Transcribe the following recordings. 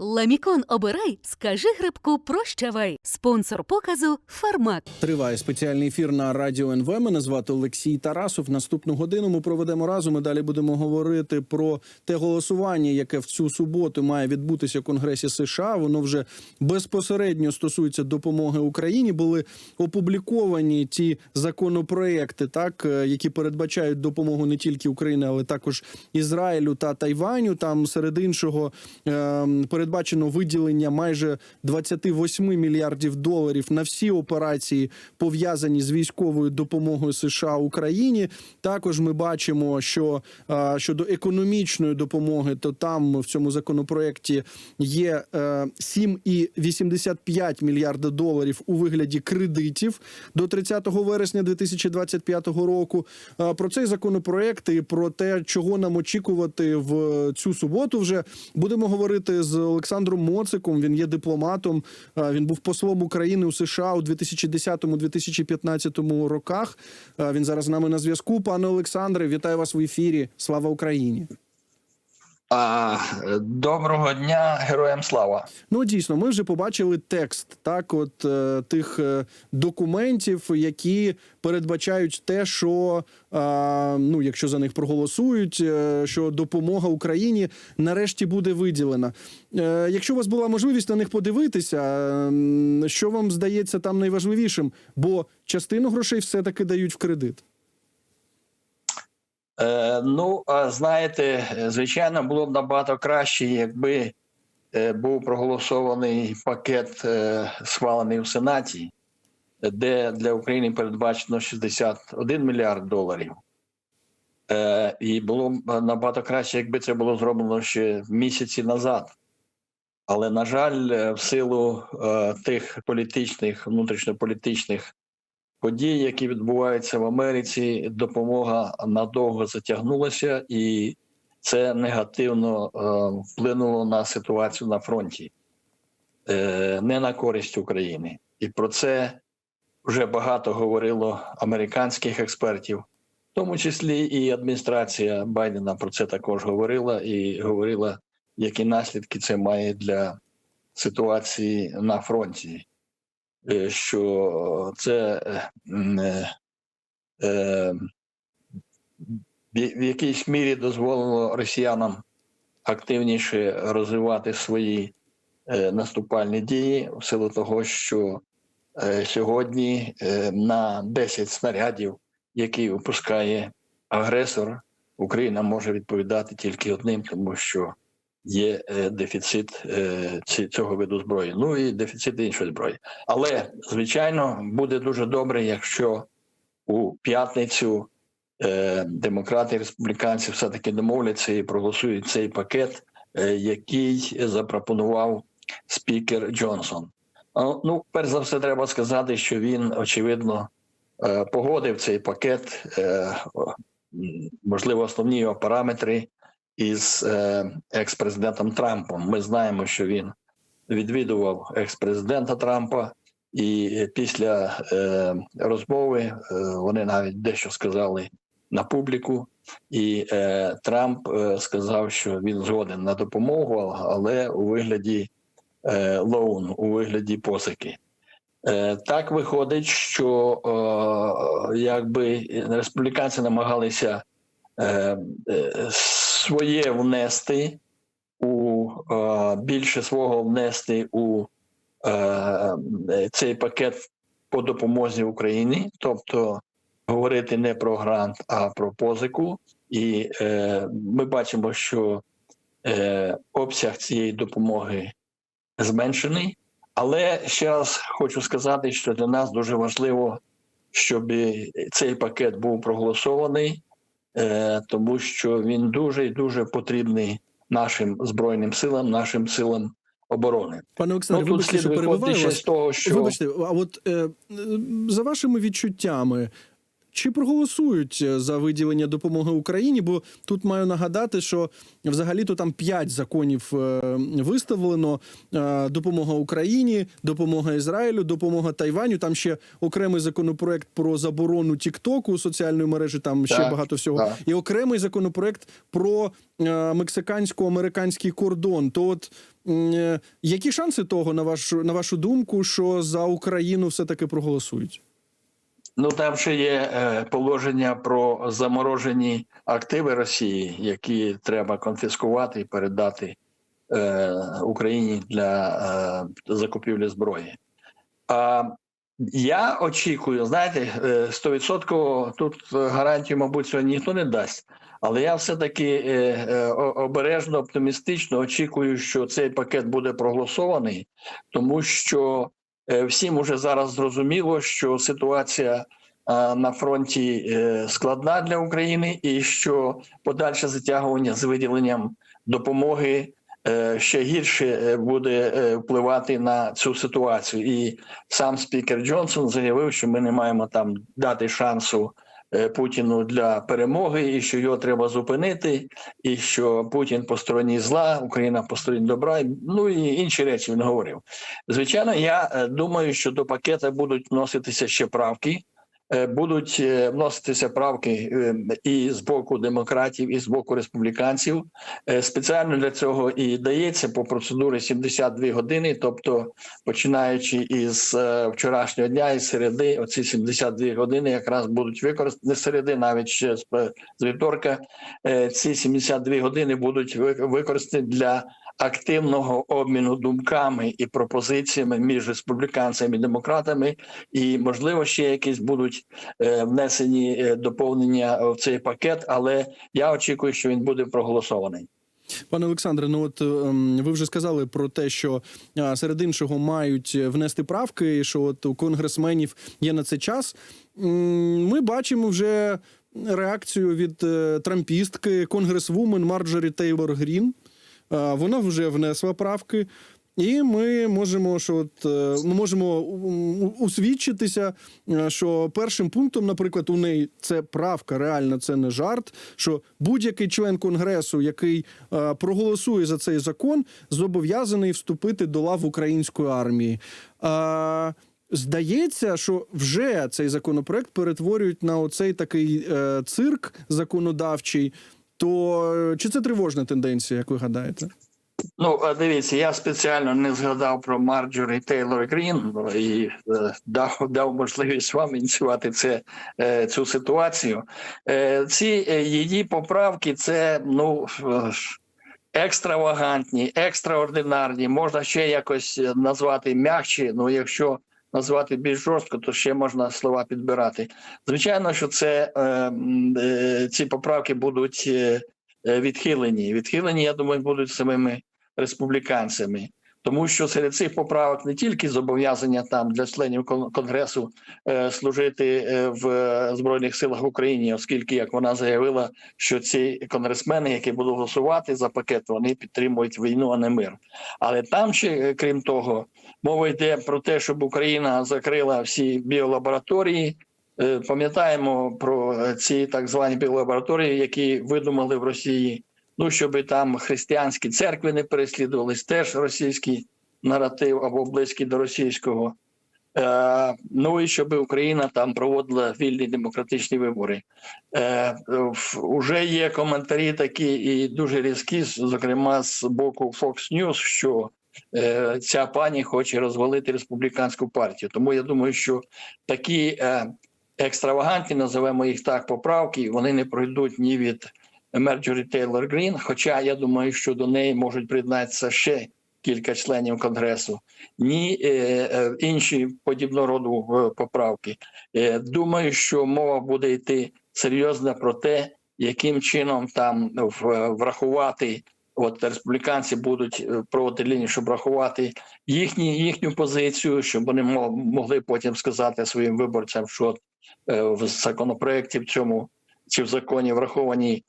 Ламікон обирай, скажи грибку прощавай. Спонсор показу Фармак. Триває спеціальний ефір на радіо НВ. Мене звати Олексій Тарасов. Наступну годину ми проведемо разом. і далі будемо говорити про те голосування, яке в цю суботу має відбутися в Конгресі США. Воно вже безпосередньо стосується допомоги Україні. Були опубліковані ті законопроекти, так е, які передбачають допомогу не тільки Україні, але також Ізраїлю та Тайваню. Там серед іншого е, передбачено виділення майже 28 мільярдів доларів на всі операції, пов'язані з військовою допомогою США Україні. Також ми бачимо, що е, щодо економічної допомоги, то там в цьому законопроекті є е, 7,85 мільярда доларів у вигляді кредитів до 30 вересня 2025 року. Е, Про цей законопроект і про те, чого нам очікувати в цю суботу, вже будемо говорити з Олександром Моциком. Він є дипломатом. Е, Він був послом України у США у 2010-2015 роках. Е, Він зараз з нами на зв'язку. Пане Олександре, вітаю вас в ефірі. Слава Україні! Доброго дня, героям слава. Ну дійсно, ми вже побачили текст так, от е, тих е, документів, які передбачають те, що е, ну, якщо за них проголосують, е, що допомога Україні нарешті буде виділена. Е, якщо у вас була можливість на них подивитися, е, що вам здається там найважливішим? Бо частину грошей все таки дають в кредит. Е, ну, а знаєте, звичайно, було б набагато краще, якби е, був проголосований пакет, е, схвалений в Сенаті, де для України передбачено 61 мільярд доларів. І було б набагато краще, якби це було зроблено ще місяці назад. Але, на жаль, в силу тих політичних, внутрішньополітичних подій, які відбуваються в Америці, допомога надовго затягнулася, і це негативно е, вплинуло на ситуацію на фронті, е, не на користь України. І про це вже багато говорило американських експертів, в тому числі і адміністрація Байдена про це також говорила і говорила, які наслідки це має для ситуації на фронті що це е, м, е, е, в якійсь мірі дозволило росіянам активніше розвивати свої е, наступальні дії в силу того, що е, сьогодні е, на 10 снарядів, які випускає агресор, Україна може відповідати тільки одним, тому що є е, дефіцит е, цього виду зброї, ну і дефіцит іншої зброї. Але звичайно буде дуже добре, якщо у п'ятницю е, демократи і республіканці все таки домовляться і проголосують цей пакет, який запропонував спікер Джонсон. Ну, перш за все, треба сказати, що він очевидно погодив цей пакет, можливо, основні його параметри із е, екс-президентом Трампом. Ми знаємо, що він відвідував екс-президента Трампа, і після е, розмови е, вони навіть дещо сказали на публіку. І е, Трамп е, сказав, що він згоден на допомогу, але у вигляді е, лоун, у вигляді позики. Е, так виходить, що е, якби республіканці намагалися е, е, своє внести у е, більше свого внести у е, цей пакет по допомозі Україні, тобто говорити не про грант, а про позику. І е, ми бачимо, що е, обсяг цієї допомоги зменшений. Але ще раз хочу сказати, що для нас дуже важливо, щоб цей пакет був проголосований, тому що він дуже і дуже потрібний нашим збройним силам, нашим силам оборони. Пане Ну Олександре, тут вибачте, що перебиваю вас. з того, що Вибачте, а от е, е, за вашими відчуттями, чи проголосують е, за виділення допомоги Україні? Бо тут маю нагадати, що взагалі-то там п'ять законів е, виставлено: Е, допомога Україні, допомога Ізраїлю, допомога Тайваню. Там ще окремий законопроект про заборону Тіктоку соціальної мережі. Там ще Так, багато всього, так. і окремий законопроект про мексикансько-американський кордон. То от які шанси того на вашу на вашу думку, що за Україну все таки проголосують? Ну там ще є е, положення про заморожені активи Росії, які треба конфіскувати і передати е, Україні для е, закупівлі зброї. А я очікую, знаєте, е, 100% тут гарантію, мабуть, сьогодні ніхто не дасть. Але я все-таки е, е, обережно, оптимістично очікую, що цей пакет буде проголосований, тому що е, всім уже зараз зрозуміло, що ситуація е, на фронті е, складна для України, і що подальше затягування з виділенням допомоги е, ще гірше е, буде е, впливати на цю ситуацію. І сам спікер Джонсон заявив, що ми не маємо там дати шансу. Е, Путіну для перемоги, і що його треба зупинити, і що Путін по стороні зла, Україна по стороні добра. Ну і інші речі він говорив. Звичайно, я е, думаю, що до пакета будуть вноситися ще правки. Е, Будуть е, вноситися правки е, і з боку демократів, і з боку республіканців. Спеціально для цього і дається по процедурі 72 години, тобто починаючи із вчорашнього дня і середи, оці 72 години якраз будуть використані не середи, навіть ще з, вівторка. Ці 72 години будуть ви- використані для активного обміну думками і пропозиціями між республіканцями і демократами, і можливо ще якісь будуть е, внесені е, доповнення в цей пакет, але я очікую, що він буде проголосований. Пане Олександре, ну от ем, ви вже сказали про те, що серед іншого мають внести правки, що от у конгресменів є на це час. Ми бачимо вже реакцію від е, трампістки конгресвумен Марджорі Тейлор Грін. Вона вже внесла правки. І ми можемо, що от е, ми можемо усвідчитися, е, що першим пунктом, наприклад, у неї це правка, реально це не жарт. Що будь-який член конгресу, який е, проголосує за цей закон, зобов'язаний вступити до лав української армії. Здається, що вже цей законопроект перетворюють на оцей такий цирк законодавчий. То е, чи це тривожна тенденція, як ви гадаєте? Ну, дивіться, я спеціально не згадав про Марджорі Тейлор Грін і е, дав, дав можливість вам ініціювати це, е, цю ситуацію. Е, ці е, її поправки це ну е, екстравагантні, екстраординарні. Можна ще якось е, назвати м'якші. Ну, якщо назвати більш жорстко, то ще можна слова підбирати. Звичайно, що це е, е, ці поправки будуть. е, Відхилені. Відхилені, я думаю, будуть самими республіканцями, тому що серед цих поправок не тільки зобов'язання там для членів кон- конгресу е, служити е, в е, збройних силах України, оскільки як вона заявила, що ці конгресмени, які будуть голосувати за пакет, вони підтримують війну, а не мир. Але там ще крім того, мова йде про те, щоб Україна закрила всі біолабораторії. Пам'ятаємо про ці так звані біолабораторії, які видумали в Росії. Ну щоб там християнські церкви не переслідувались, теж російський наратив або близький до російського. Е, ну і щоб Україна там проводила вільні демократичні вибори. Е, уже є коментарі такі і дуже різкі, зокрема з боку Fox News, що е, ця пані хоче розвалити республіканську партію. Тому я думаю, що такі е, екстравагантні, називаємо їх так, поправки, вони не пройдуть ні від Мерджорі Тейлор Грін. Хоча я думаю, що до неї можуть приєднатися ще кілька членів конгресу, ні е, е, інші подібного роду е, поправки. Е, думаю, що мова буде йти серйозно про те, яким чином там врахувати. От республіканці будуть е, проводити лінію, щоб врахувати їхні, їхню позицію, щоб вони могли потім сказати своїм виборцям, що в законопроекті в цьому чи в законі враховані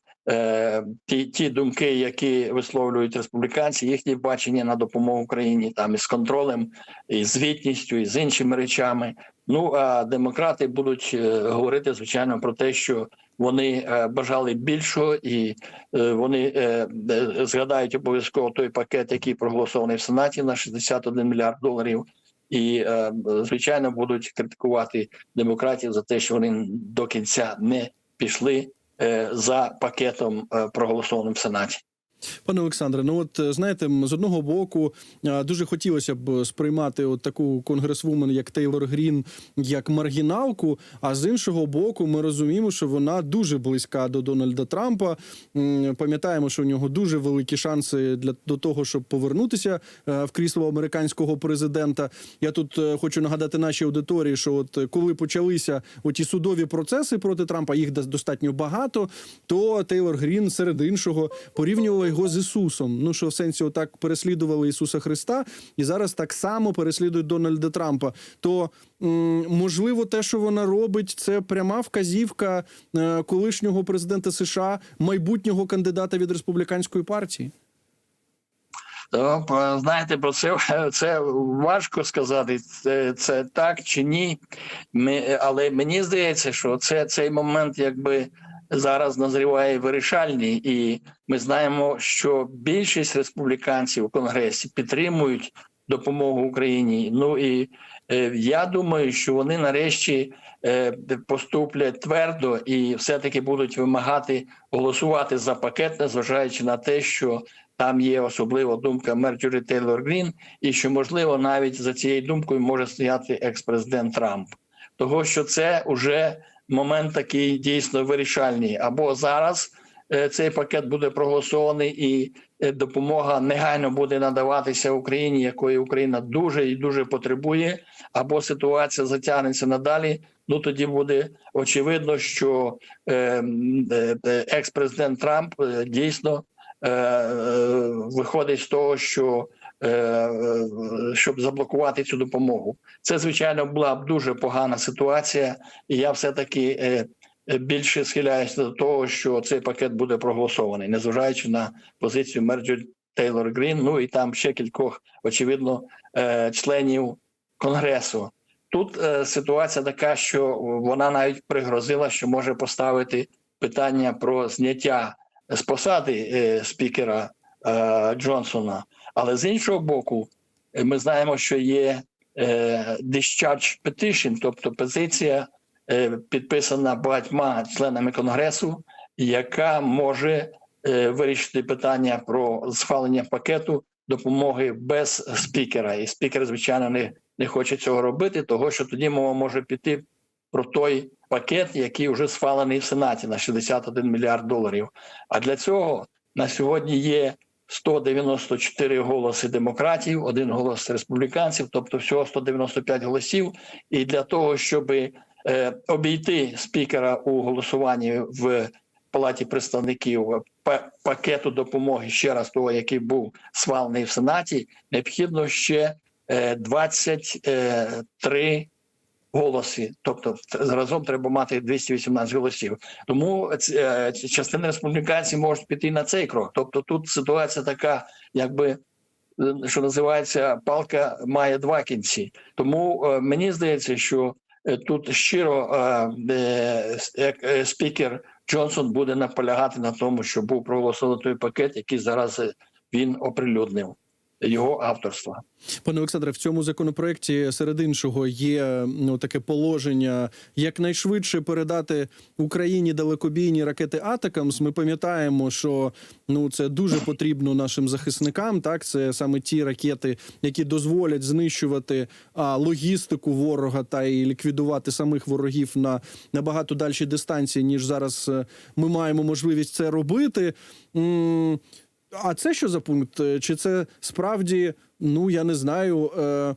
ті, ті думки, які висловлюють республіканці, їхні бачення на допомогу Україні там із контролем, і звітністю, і з іншими речами. Ну а демократи будуть е, говорити звичайно про те, що вони е, бажали більшого, і е, вони е, е, згадають обов'язково той пакет, який проголосований в Сенаті на 61 мільярд доларів. І е, звичайно будуть критикувати демократів за те, що вони до кінця не пішли е, за пакетом е, проголосованим в Сенаті. Пане Олександре, ну от е, знаєте, з одного боку е, дуже хотілося б сприймати от таку конгресвумен, як Тейлор Грін, як маргіналку. А з іншого боку, ми розуміємо, що вона дуже близька до Дональда Трампа. Пам'ятаємо, що у нього дуже великі шанси для до того, щоб повернутися е, в крісло американського президента. Я тут хочу нагадати нашій аудиторії, що от коли почалися оті судові процеси проти Трампа, їх дос- достатньо багато. То Тейлор Грін серед іншого порівнювала його з Ісусом. Ну що в сенсі, отак переслідували Ісуса Христа, і зараз так само переслідують Дональда Трампа. То можливо, те, що вона робить, це пряма вказівка е, колишнього президента США, майбутнього кандидата від республіканської партії. То, знаєте, про це, це важко сказати, це, це так чи ні. Ми, але мені здається, що це цей момент, якби зараз назріває вирішальний, і ми знаємо, що більшість республіканців у конгресі підтримують допомогу Україні. Ну і е, я думаю, що вони нарешті е, поступлять твердо і все-таки будуть вимагати голосувати за пакет, незважаючи на те, що там є особлива думка Мерджорі Тейлор Грін, і що можливо навіть за цією думкою може стояти екс-президент Трамп, того що це вже момент такий дійсно вирішальний. Або зараз е, цей пакет буде проголосований, і е, допомога негайно буде надаватися Україні, якої Україна дуже і дуже потребує, або ситуація затягнеться надалі. Ну тоді буде очевидно, що е, екс-президент Трамп дійсно виходить з того, що щоб заблокувати цю допомогу. Це звичайно була б дуже погана ситуація, і я все таки е, е, більше схиляюся до того, що цей пакет буде проголосований, незважаючи на позицію Мерджі Тейлор Грін. Ну і там ще кількох очевидно е, членів конгресу. Тут е, ситуація така, що вона навіть пригрозила, що може поставити питання про зняття з посади е, спікера е, Джонсона. Але з іншого боку, е, ми знаємо, що є е, discharge petition, тобто петиція, е, підписана багатьма членами конгресу, яка може вирішити питання про схвалення пакету допомоги без спікера. І спікер, звичайно, не, не хоче цього робити, того що тоді мова може піти про той пакет, який вже схвалений в Сенаті на 61 мільярд доларів. А для цього на сьогодні є 194 голоси демократів, один голос республіканців, тобто всього 195 голосів. І для того, щоб е, обійти спікера у голосуванні в палаті представників пакету допомоги ще раз того, який був схвалений в Сенаті, необхідно ще е, 23 голоси. Тобто разом треба мати 218 голосів. Тому е, частина республіканців можуть піти на цей крок. Тобто тут ситуація така, якби що називається, палка має два кінці. Тому е, мені здається, що е, тут щиро е, е, е, спікер Джонсон буде наполягати на тому, що був проголосований той пакет, який зараз е, він оприлюднив його авторства. Пане Олександре, в цьому законопроекті серед іншого є ну таке положення якнайшвидше передати Україні далекобійні ракети Атакамс. Ми пам'ятаємо, що ну це дуже потрібно нашим захисникам. Так, це саме ті ракети, які дозволять знищувати а, логістику ворога та і ліквідувати самих ворогів на набагато дальшій дистанції, ніж зараз е, ми маємо можливість це робити. М, а це що за пункт? Е, Чи це справді, ну я не знаю, е,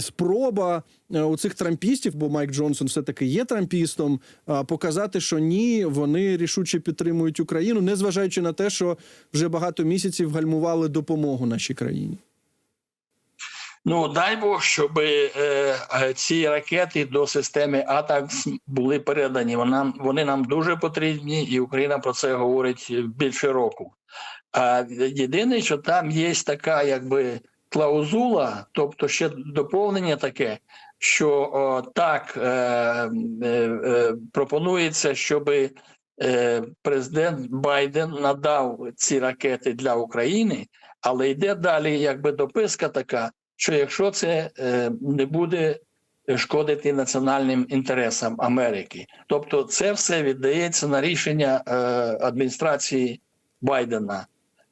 спроба е, у цих трампістів, бо Майк Джонсон все-таки є трампістом, показати, що ні, вони рішуче підтримують Україну, незважаючи на те, що вже багато місяців гальмували допомогу нашій країні. Ну дай Бог, щоб е, ці ракети до системи АТАКС були передані. Вона, вони нам дуже потрібні, і Україна про це говорить більше року. А єдине, що там є така, якби клаузула, тобто ще доповнення таке, що о, так е, е, е, пропонується, щоб е, президент Байден надав ці ракети для України, але йде далі, якби дописка така, що якщо це е, не буде шкодити національним інтересам Америки, тобто це все віддається на рішення е, адміністрації Байдена.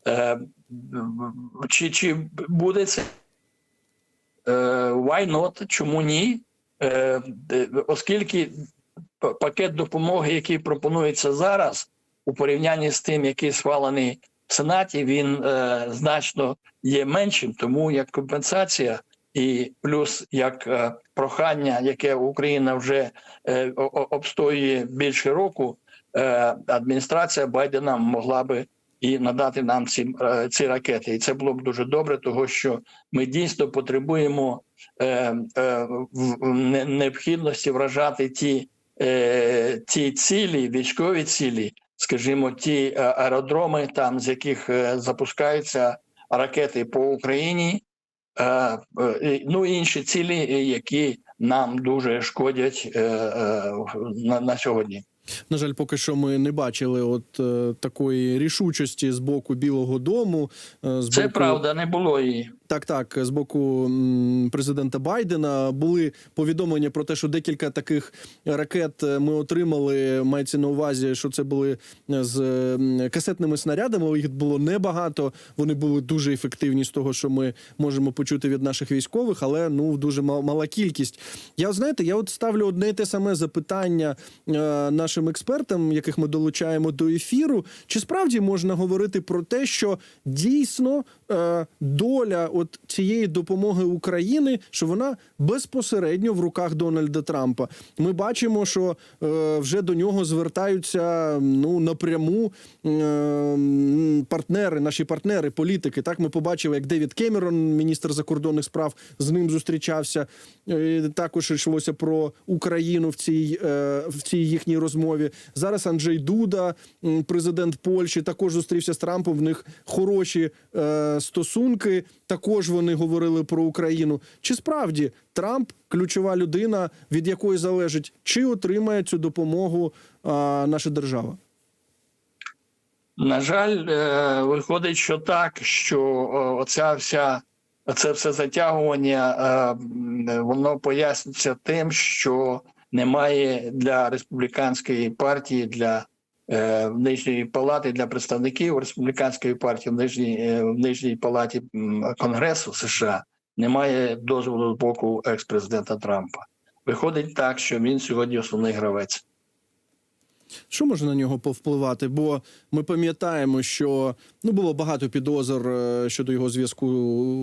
Е, чи, чи буде це? Е, why not? Чому ні? Е, оскільки пакет допомоги, який пропонується зараз, у порівнянні з тим, який схвалений в Сенаті, він значно є меншим, тому як компенсація і плюс як е, прохання, яке Україна вже е, обстоює більше року, е, адміністрація Байдена могла би і надати нам ці, е, ці ракети. І це було б дуже добре, того що ми дійсно потребуємо е, е, необхідності вражати ті, е, ті цілі, військові цілі, скажімо, ті е, аеродроми, там з яких е, запускаються ракети по Україні. Ну інші цілі, які нам дуже шкодять на сьогодні. На жаль, поки що ми не бачили от е, такої рішучості з боку Білого Дому. е, з Це боку... правда, не було її. Так, так, з боку президента Байдена були повідомлення про те, що декілька таких ракет е, ми отримали. Мається на увазі, що це були е, з касетними снарядами. Їх було небагато. Вони були дуже ефективні з того, що ми можемо почути від наших військових, але ну дуже мал- мала кількість. Я знаєте, я от ставлю одне і те саме запитання е, нашим експертам, яких ми долучаємо до ефіру. Чи справді можна говорити про те, що дійсно доля от цієї допомоги України, що вона безпосередньо в руках Дональда Трампа? Ми бачимо, що е, вже до нього звертаються ну напряму е, партнери, наші партнери, політики. Так ми побачили, як Девід Кемерон, міністр закордонних справ, з ним зустрічався. Е, Також йшлося про Україну в цій, е, в цій їхній розмові. Зараз Анджей Дуда, президент Польщі, також зустрівся з Трампом. В них хороші е, стосунки. Також вони говорили про Україну. Чи справді Трамп ключова людина, від якої залежить, чи отримає цю допомогу е, наша держава? На жаль, е, виходить, що так, що оця вся це все затягування, е, воно пояснюється тим, що немає для республіканської партії, для нижньої палати, для представників республіканської партії в нижній, е, в нижній палаті Конгресу США немає дозволу з боку екс-президента Трампа. Виходить так, що він сьогодні основний гравець. Що може на нього повпливати? Бо ми пам'ятаємо, що ну було багато підозр е, щодо його зв'язку,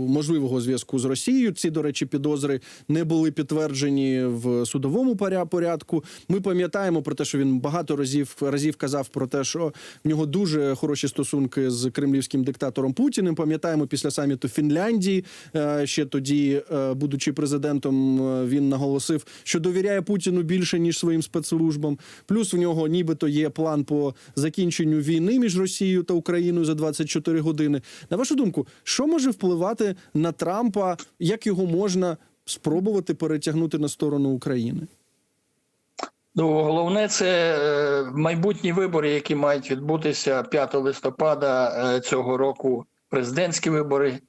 можливого зв'язку з Росією. Ці, до речі, підозри не були підтверджені в судовому поря- порядку. Ми пам'ятаємо про те, що він багато разів разів казав про те, що в нього дуже хороші стосунки з кремлівським диктатором Путіним. Пам'ятаємо після саміту Фінляндії. е, Ще тоді, е, будучи президентом, він наголосив, що довіряє Путіну більше ніж своїм спецслужбам. Плюс в нього нібито є план по закінченню війни між Росією та Україною за 24 години. На вашу думку, що може впливати на Трампа? Як його можна спробувати перетягнути на сторону України? Ну, головне, це е, майбутні вибори, які мають відбутися 5 листопада е, цього року. Президентські вибори.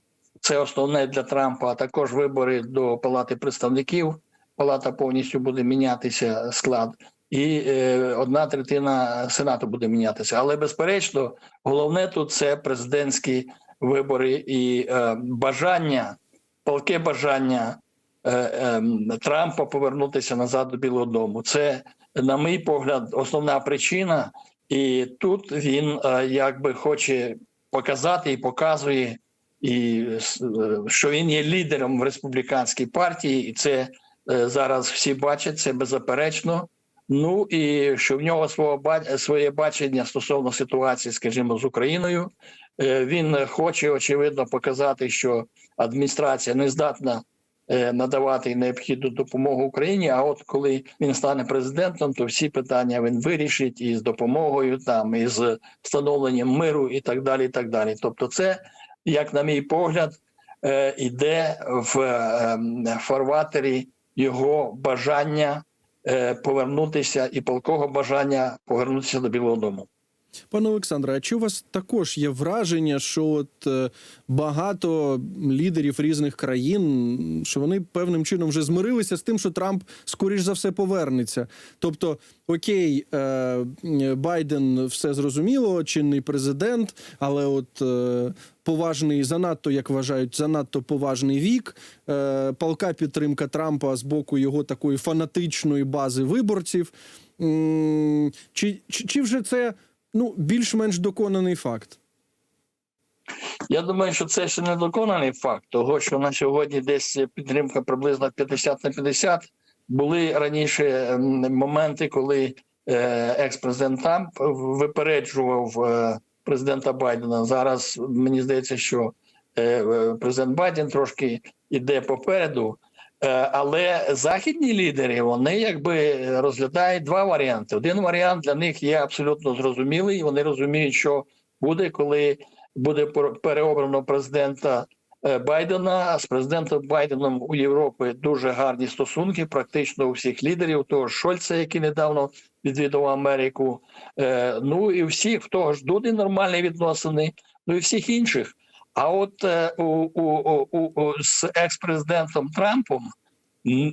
Це основне для Трампа, а також вибори до Палати представників. Палата повністю буде мінятися склад, і е, одна третина сенату буде мінятися. Але безперечно, головне тут це президентські вибори і е, бажання, палке бажання е, Трампа повернутися назад до Білого Дому. Це, на мій погляд, основна причина, і тут він якби хоче показати і показує, і що він є лідером в республіканській партії, і це зараз всі бачать це беззаперечно. Ну і що в нього свого своє бачення стосовно ситуації, скажімо, з Україною. Е, Він хоче очевидно показати, що адміністрація не здатна е, надавати необхідну допомогу Україні. А от коли він стане президентом, то всі питання він вирішить і з допомогою, там і з встановленням миру, і так далі. І так далі. Тобто, це, як на мій погляд, е, іде в е, фарватері його бажання повернутися і полкого бажання повернутися до Білого Дому. Пане Олександре, а чи у вас також є враження, що от е, багато лідерів різних країн, що вони певним чином вже змирилися з тим, що Трамп скоріш за все повернеться? Тобто, окей, е, Байден все зрозуміло, чинний президент, але от е, поважний, занадто як вважають, занадто поважний вік, палка підтримка Трампа з боку його такої фанатичної бази виборців. Чи, чи, чи вже це ну, більш-менш доконаний факт? Я думаю, що це ще не доконаний факт, того що на сьогодні десь підтримка приблизно 50 на 50. Були раніше ем, моменти, коли е, екс-президент Трамп випереджував е, президента Байдена. Зараз мені здається, що е, президент Байден трошки йде попереду. Е, Але західні лідери вони якби розглядають два варіанти. Один варіант для них є абсолютно зрозумілий. Вони розуміють, що буде, коли буде пер- переобрано президента е, Байдена. А з президентом Байденом у Європи дуже гарні стосунки, практично у всіх лідерів. Того Шольца, який недавно відвідав Америку. Е, Ну і всіх, того ж Дуди нормальні відносини, ну і всіх інших. А от е, у, у, у, у, з екс-президентом Трампом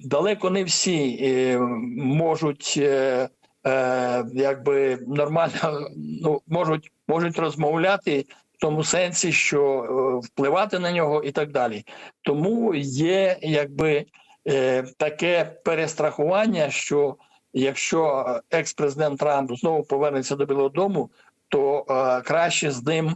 далеко не всі е, можуть е, якби нормально ну, можуть, можуть розмовляти в тому сенсі, що впливати на нього і так далі. Тому є якби таке перестрахування, що якщо екс-президент Трамп знову повернеться до Білого Дому, то краще з ним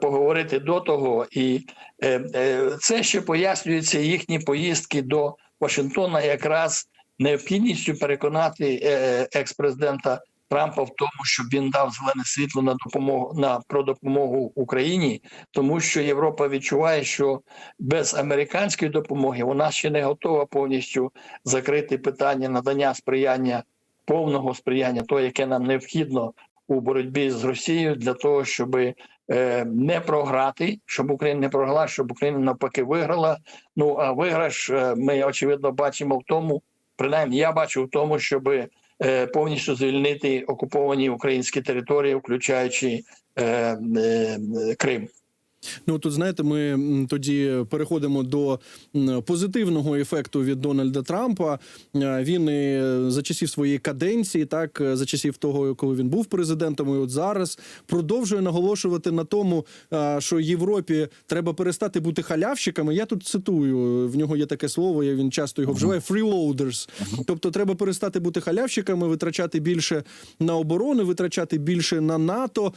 поговорити до того, і е, е, це ще пояснюється їхні поїздки до Вашингтона, якраз необхідністю переконати е, екс-президента Трампа в тому, щоб він дав зелене світло на допомогу на про допомогу Україні, тому що Європа відчуває, що без американської допомоги вона ще не готова повністю закрити питання надання сприяння повного сприяння, то яке нам необхідно у боротьбі з Росією для того, щоб е, не програти, щоб Україна не програла, щоб Україна навпаки виграла. Ну а виграш е, ми очевидно бачимо в тому, принаймні я бачу в тому, щоб е, повністю звільнити окуповані українські території, включаючи Крим. Ну тут знаєте, ми тоді переходимо до позитивного ефекту від Дональда Трампа. Е, Він і за часів своєї каденції, так е, за часів того, коли він був президентом, і от зараз продовжує наголошувати на тому, е, що Європі треба перестати бути халявщиками. Я тут цитую в нього є таке слово. я- Він часто його вживає freeloaders. Тобто, треба перестати бути халявщиками, витрачати більше на оборону, витрачати більше на НАТО.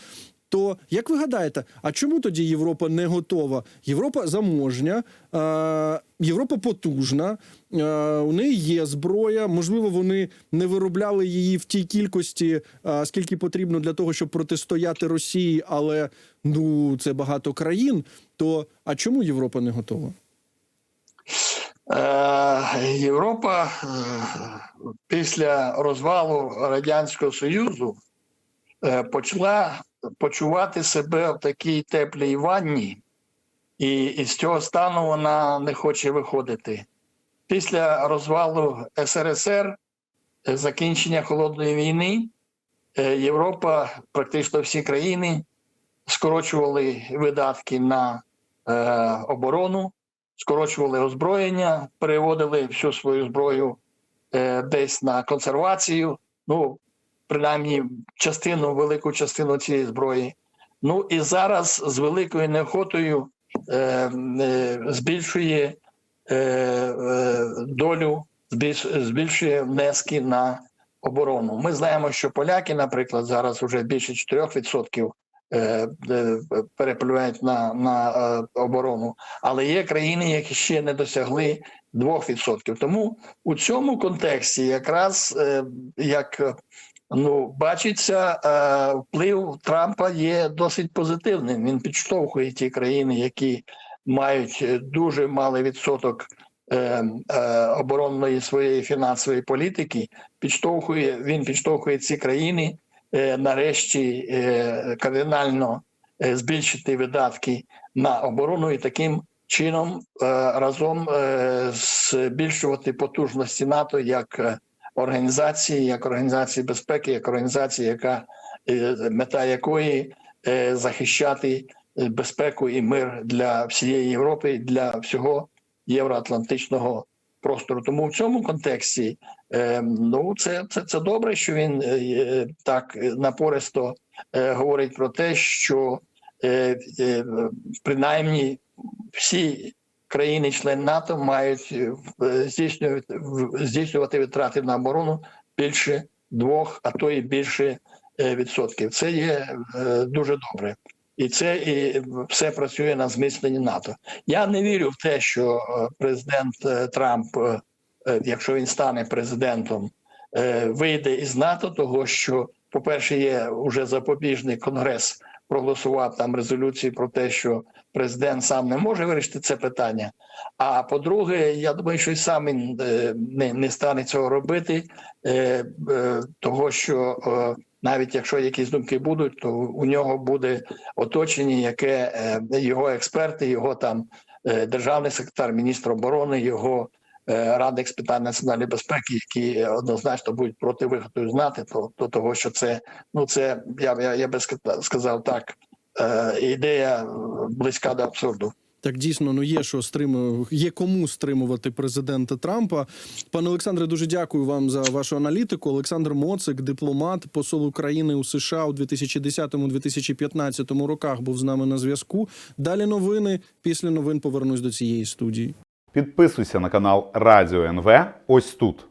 То як ви гадаєте, а чому тоді Європа не готова? Європа заможня, е, Європа потужна, е, у неї є зброя. Можливо, вони не виробляли її в тій кількості, е, скільки потрібно для того, щоб протистояти Росії, але ну це багато країн. То а чому Європа не готова? Е, Європа е, після розвалу Радянського Союзу е, почала почувати себе в такій теплій ванні, і, і з цього стану вона не хоче виходити. Після розвалу СРСР, е, закінчення холодної війни, е, Європа, практично всі країни скорочували видатки на е, оборону скорочували озброєння, переводили всю свою зброю е, десь на консервацію. Ну, принаймні, частину, велику частину цієї зброї. Ну і зараз з великою неохотою е, е, збільшує е, е, долю, збільшує внески на оборону. Ми знаємо, що поляки, наприклад, зараз вже більше 4% е, е, перепливають на, на оборону але є країни, які ще не досягли 2%. Тому у цьому контексті якраз як ну бачиться, е, вплив Трампа є досить позитивним. Він підштовхує ті країни, які мають е, дуже малий відсоток е, оборонної своєї фінансової політики, підштовхує він підштовхує ці країни нарешті кардинально збільшити видатки на оборону і таким чином разом збільшувати потужності НАТО як організації, як організації безпеки, як організації, яка е, мета якої е, захищати е, безпеку і мир для всієї Європи, для всього євроатлантичного простору. Тому в цьому контексті е, ну це, це, це добре, що він так напористо говорить про те, що принаймні всі країни-члени НАТО мають е, здійснювати, здійснювати витрати на оборону більше двох, а то і більше е, відсотків. Це є е, дуже добре. І це і все працює на зміцненні НАТО. Я не вірю в те, що е, президент е, Трамп, е, е, якщо він стане президентом, е, вийде із НАТО, того що, по-перше, є уже запобіжний конгрес проголосував там резолюції про те, що президент сам не може вирішити це питання. А по-друге, я думаю, що й сам він е, не, не стане цього робити, е, е, того що навіть якщо якісь думки будуть, то у нього буде оточення, яке його експерти, його там державний секретар, міністр оборони, його радник з питань національної безпеки, які однозначно будуть проти виходу знати, то, то того, що це ну це я, я, я би ска- сказав так. Е, Ідея близька до абсурду. Так дійсно ну є що стриму, є кому стримувати президента Трампа. Пане Олександре, дуже дякую вам за вашу аналітику. Олександр Моцик, дипломат, посол України у США у 2010-2015 роках, був з нами на зв'язку. Далі новини. Після новин повернусь до цієї студії. Підписуйся на канал Радіо НВ ось тут.